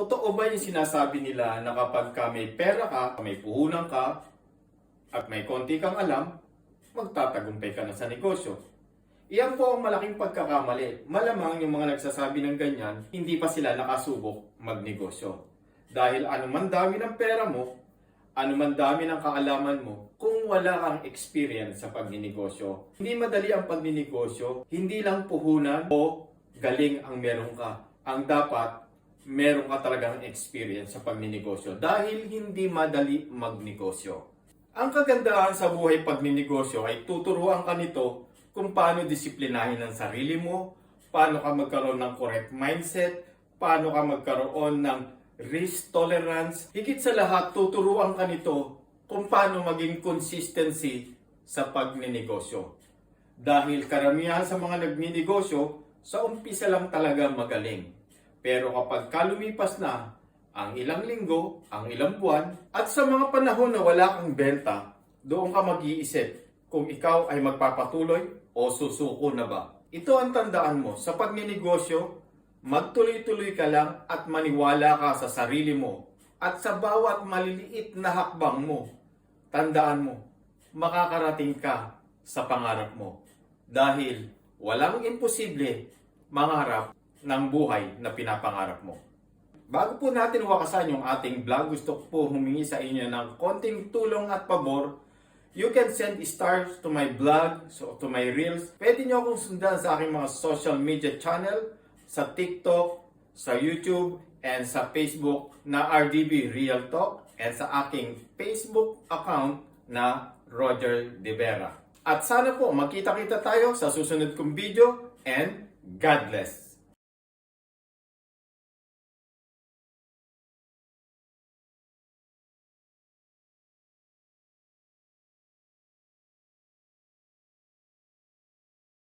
Totoo ba yung sinasabi nila na kapag ka may pera ka, may puhunan ka, at may konti kang alam, magtatagumpay ka na sa negosyo? Iyan po ang malaking pagkakamali. Malamang yung mga nagsasabi ng ganyan, hindi pa sila nakasubok magnegosyo. Dahil anuman dami ng pera mo, anuman dami ng kaalaman mo, kung wala kang experience sa pagninegosyo, hindi madali ang pagninegosyo, hindi lang puhunan o galing ang meron ka. Ang dapat, meron ka talagang experience sa pagninegosyo dahil hindi madali magnegosyo. Ang kagandahan sa buhay pagninegosyo ay tuturuan ka nito kung paano disiplinahin ang sarili mo, paano ka magkaroon ng correct mindset, paano ka magkaroon ng risk tolerance. Higit sa lahat, tuturuan ka nito kung paano maging consistency sa pagninegosyo. Dahil karamihan sa mga nagninegosyo, sa umpisa lang talaga magaling. Pero kapag kalumipas na ang ilang linggo, ang ilang buwan, at sa mga panahon na wala kang benta, doon ka mag-iisip kung ikaw ay magpapatuloy o susuko na ba. Ito ang tandaan mo, sa pagninegosyo, magtuloy-tuloy ka lang at maniwala ka sa sarili mo. At sa bawat maliliit na hakbang mo, tandaan mo, makakarating ka sa pangarap mo. Dahil walang imposible mangarap ng buhay na pinapangarap mo. Bago po natin wakasan yung ating vlog, gusto ko po humingi sa inyo ng konting tulong at pabor. You can send stars to my blog, so to my reels. Pwede nyo akong sundan sa aking mga social media channel, sa TikTok, sa YouTube, and sa Facebook na RDB Real Talk, and sa aking Facebook account na Roger De Vera. At sana po magkita-kita tayo sa susunod kong video, and God bless!